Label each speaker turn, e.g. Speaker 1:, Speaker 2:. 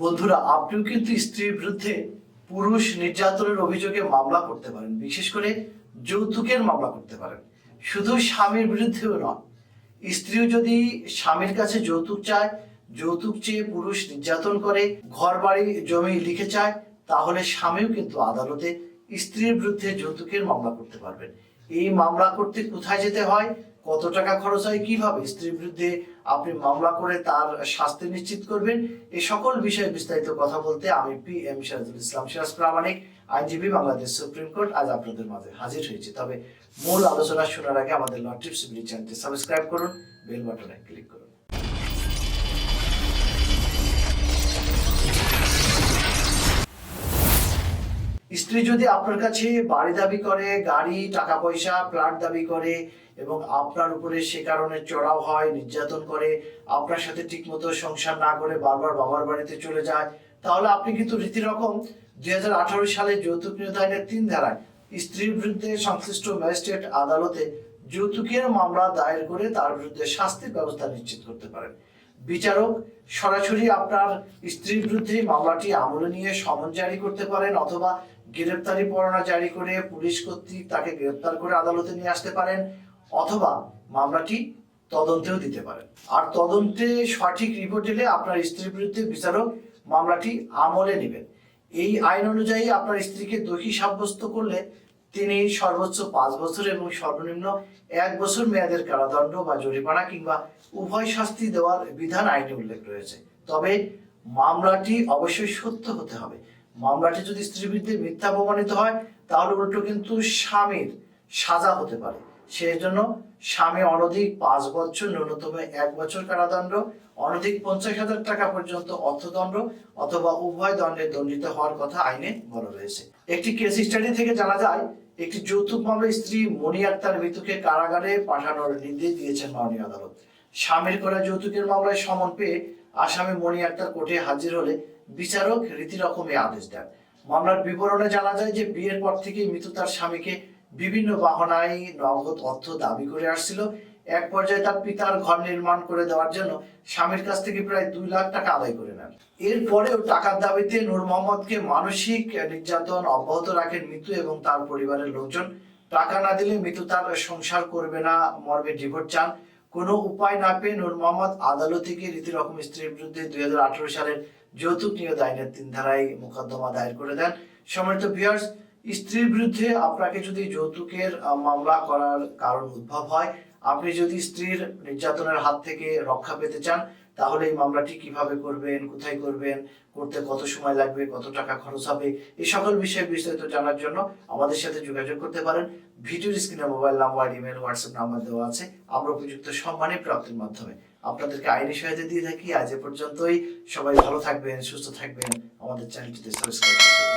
Speaker 1: বন্ধুরা, আপনিও কিন্তু স্ত্রীর বিরুদ্ধে পুরুষ নির্যাতনের অভিযোগে মামলা করতে পারেন, বিশেষ করে যৌতুকের মামলা করতে পারেন। শুধু স্বামীর বিরুদ্ধেও নয়, স্ত্রীও যদি স্বামীর কাছে যৌতুক চায়, যৌতুক চেয়ে পুরুষ নির্যাতন করে ঘর বাড়ি জমি লিখে চায়, তাহলে স্বামীও কিন্তু আদালতে স্ত্রীর বিরুদ্ধে যৌতুকের মামলা করতে পারবেন। এই মামলা করতে কোথায় যেতে হয়? কত টাকা খরচ হয়, কীভাবে স্ত্রীর বিরুদ্ধে আপনি মামলা করে তার শাস্তি নিশ্চিত করবেন এই সকল বিষয়ে বিস্তারিত কথা বলতে আমি পি এম সিরাজুল ইসলাম সিরাজ প্রামাণিক, আইনজীবী, বাংলাদেশ সুপ্রিম কোর্ট, আজ আপনাদের মাঝে হাজির হয়েছে। তবে মূল আলোচনা শোনার আগে আমাদের ল টিপস চ্যানেলটি সাবস্ক্রাইব করুন বেল বাটনে ক্লিক করুন। স্ত্রী যদি আপনার কাছে বাড়ি দাবি করে, গাড়ি টাকা পয়সা প্লাট দাবি করে এবং আপনার উপরে সে কারণে চড়াও হয়, নির্যাতন করে, আপনার সাথে ঠিকমতো সংসার না করে বারবার বাবার বাড়িতে চলে যায়, তাহলে আপনি কিন্তু রীতিরকম দুই হাজার আঠারো সালে যৌতুক নিয়ন্ত্রণ আইনের তিন ধারায় স্ত্রীর বিরুদ্ধে সংশ্লিষ্ট ম্যাজিস্ট্রেট আদালতে যৌতুকের মামলা দায়ের করে তার বিরুদ্ধে শাস্তির ব্যবস্থা নিশ্চিত করতে পারেন। বিচারক সরাসরি আপনার স্ত্রীর বিরুদ্ধে মামলাটি আমলে নিয়ে সমন জারি করতে পারেন অথবা গ্রেপ্তারি পরোয়ানা জারি করে পুলিশ কর্তৃক তাকে গ্রেপ্তার করে আদালতে নিয়ে আসতে পারেন, অথবা মামলাটি তদন্তেও দিতে পারেন। আর তদন্তে সঠিক রিপোর্ট এলে আপনার স্ত্রীর বিরুদ্ধে বিচারক মামলাটি আমলে নেবেন। এই আইন অনুযায়ী আপনার স্ত্রীকে দোষী সাব্যস্ত করলে তিনি সর্বোচ্চ পাঁচ বছর এবং সর্বনিম্ন এক বছর মেয়াদের কারাদণ্ড বা জরিমানা কিংবা উভয় শাস্তি দেওয়ার বিধান আইনে উল্লেখ রয়েছে। তবে মামলাটি অবশ্যই সত্য হতে হবে। মামলাটি যদি স্ত্রীর বিরুদ্ধে মিথ্যা প্রমাণিত হয়, তাহলে উল্টো কিন্তু স্বামীর সাজা হতে পারে। সেই জন্য স্বামী অনধিক পাঁচ বছর, ন্যূনতম এক বছর কারাদণ্ড, অনধিক পঞ্চাশ হাজার টাকা পর্যন্ত অর্থদণ্ড অথবা উভয় দণ্ডে দণ্ডিত হওয়ার কথা আইনে বলা রয়েছে। একটি কেস স্টাডি থেকে জানা যায়, একটি যৌতুক মামলায় স্ত্রী মনি আক্তার মৃত্যুকে কারাগারে পাঠানোর নির্দেশ দিয়েছেন মাননীয় আদালত। স্বামীর করা যৌতুকের মামলায় সমন পেয়ে আসামি মনি আক্তার কোর্টে হাজির হলে বিচারক রীতিরকমে আদেশ দেন। মামলার বিবরণে জানা যায় যে বিয়ের পর থেকেই মৃত্যু তার স্বামীকে বিভিন্ন বাহনায় নগদ অর্থ দাবি করে আসছিল। এক পর্যায়ে তার পিতার ঘর নির্মাণ করে দেওয়ার জন্য স্বামীর কাছ থেকে প্রায় দুই লাখ টাকা আদায় করে নেন। এরপরেও টাকার দাবিতে নূর মোহাম্মদকে মানসিক নির্যাতন অব্যাহত রাখেন মৃত্যু এবং তার পরিবারের লোকজন। টাকা না দিলে মৃত্যু তার সংসার করবে না মর্মে ডিভোর্স চান। কোনো উপায় না পেয়ে নূর মোহাম্মদ আদালত থেকে রীতিরকম স্ত্রীর বিরুদ্ধে দুই হাজার আঠেরো সালের যৌতুক নিয়োগ আইনের তিন ধারায় মোকদ্দমা দায়ের করে দেন। সম্মানিত ভিউয়ার্স স্ত্রীর বিরুদ্ধে আপনাকে যদি যৌতুকের মামলা করার কারণ উদ্ভব হয়, আপনি যদি স্ত্রীর নির্যাতনের হাত থেকে রক্ষা পেতে চান, তাহলে এই মামলাটি কীভাবে করবেন, কোথায় করবেন, করতে কত সময় লাগবে, কত টাকা খরচ হবে, এই সকল বিষয়ে বিস্তারিত জানার জন্য আমাদের সাথে যোগাযোগ করতে পারেন। ভিডিওর স্ক্রিনে mobile number email WhatsApp number দেওয়া আছে। আমরা উপযুক্ত সম্মানে প্রাপ্তির মাধ্যমে আপনাদেরকে আইনি সহায়তা দিয়ে থাকি। আজ এ পর্যন্তই। সবাই ভালো থাকবেন, সুস্থ থাকবেন। আমাদের চ্যানেলটিতে সাবস্ক্রাইব করবেন